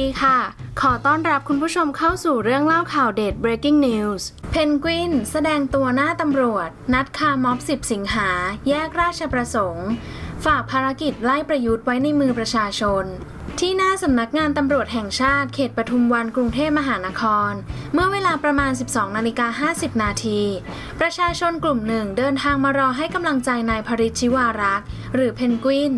ดีค่ะ ขอต้อนรับคุณผู้ชมเข้าสู่เรื่องเล่าข่าวเด็ด breaking news เพนกวินแสดงตัวหน้าตำรวจ นัดคาม็อบ 10 สิงหา แยกราชประสงค์ ฝากภารกิจไล่ประยุทธ์ไว้ในมือประชาชน ที่หน้าสำนักงานตำรวจแห่งชาติเขตปทุมวันกรุงเทพมหานคร เมื่อเวลาประมาณ 12นาฬิกา50 นาที ประชาชนกลุ่มหนึ่งเดินทางมารอให้กำลังใจนายพริชิวารักษ์หรือเพนกวิน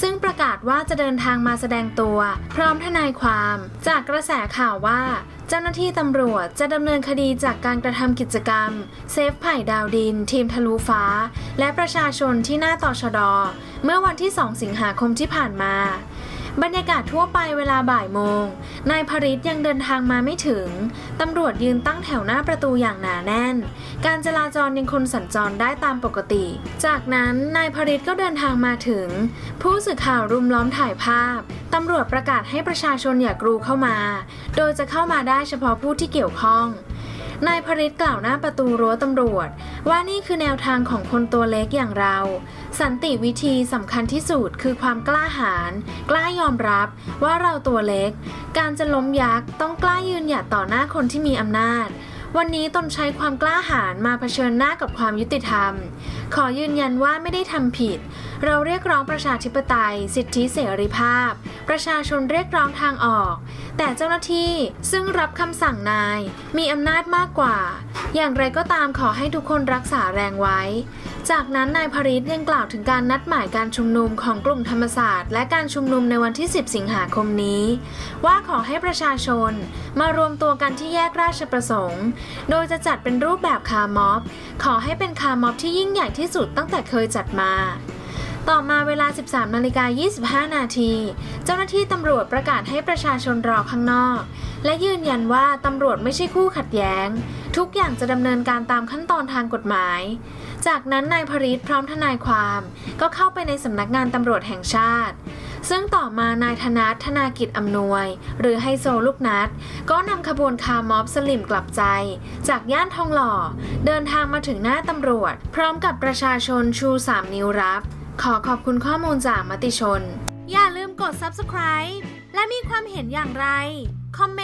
ซึ่งประกาศว่าจะเดินทางมาแสดงตัว พร้อมทนายความ จากกระแสข่าวว่า เจ้าหน้าที่ตำรวจจะดำเนินคดีจากการกระทำกิจกรรม เซฟไผ่ดาวดิน ทีมทะลุฟ้า และประชาชนที่หน้าต่อชด เมื่อวันที่ 2 สิงหาคมที่ผ่านมา บรรยากาศทั่วไปเวลาบ่ายโมง นายพริตยังเดินทางมาไม่ถึง ตำรวจยืนตั้งแถวหน้าประตูอย่างหนาแน่น การจราจรยังคนสัญจรได้ตามปกติ จากนั้นนายพริตก็เดินทางมาถึง ผู้สื่อข่าวรุมล้อมถ่ายภาพ ตำรวจประกาศให้ประชาชนอย่ากรูเข้ามา โดยจะเข้ามาได้เฉพาะผู้ที่เกี่ยวข้อง นายพริตกล่าวหน้าประตูรั้วตำรวจ ว่านี่คือแนวทางของคนตัวเล็กอย่างเรา สันติวิธีสำคัญที่สุดคือความกล้าหาญกล้ายอมรับว่าเราตัวเล็ก การจะล้มยักษ์ต้องกล้ายืนหยัดต่อหน้าคนที่มีอำนาจวันนี้ตนใช้ความกล้าหาญมาเผชิญหน้ากับความยุติธรรม ขอยืนยันว่าไม่ได้ทำผิด เราเรียกร้องประชาธิปไตย สิทธิเสรีภาพ ประชาชนเรียกร้องทางออก แต่เจ้าหน้าที่ซึ่งรับคำสั่งนายมีอำนาจมากกว่า อย่างไรก็ตามขอให้ทุกคนรักษาแรงไว้ จากนั้นนายพริตยังกล่าวถึงการนัดหมายการชุมนุมของกลุ่มธรรมศาสตร์ และการชุมนุมในวันที่ 10 สิงหาคมนี้ ว่าขอให้ประชาชนมารวมตัวกันที่แยกราชประสงค์ โดยจะจัดเป็นรูปแบบคาร์ม็อบ ขอให้เป็นคาร์ม็อบที่ยิ่งใหญ่ที่สุดตั้งแต่เคยจัดมา ต่อมาเวลา 13นาฬิกา25 นาที เจ้าหน้าที่ตำรวจประกาศให้ประชาชนรอข้างนอก และยืนยันว่าตำรวจไม่ใช่คู่ขัดแย้ง ทุกอย่างจะดำเนินการตามขั้นตอนทางกฎหมาย จากนั้นนายพริตพร้อมทนายความ ก็เข้าไปในสำนักงานตำรวจแห่งชาติ ซึ่งต่อมานายธนัทธนากิจอำนวย หรือไฮโซลูกนัด ก็นำขบวนคาร์มอบสลิมกลับใจ จากย่านทองหล่อ เดินทางมาถึงหน้าตำรวจ พร้อมกับประชาชนชู 3 นิ้วรับ ขอขอบคุณข้อมูลจากมติชน อย่าลืมกด subscribe และมีความเห็นอย่างไร คอมเมนต์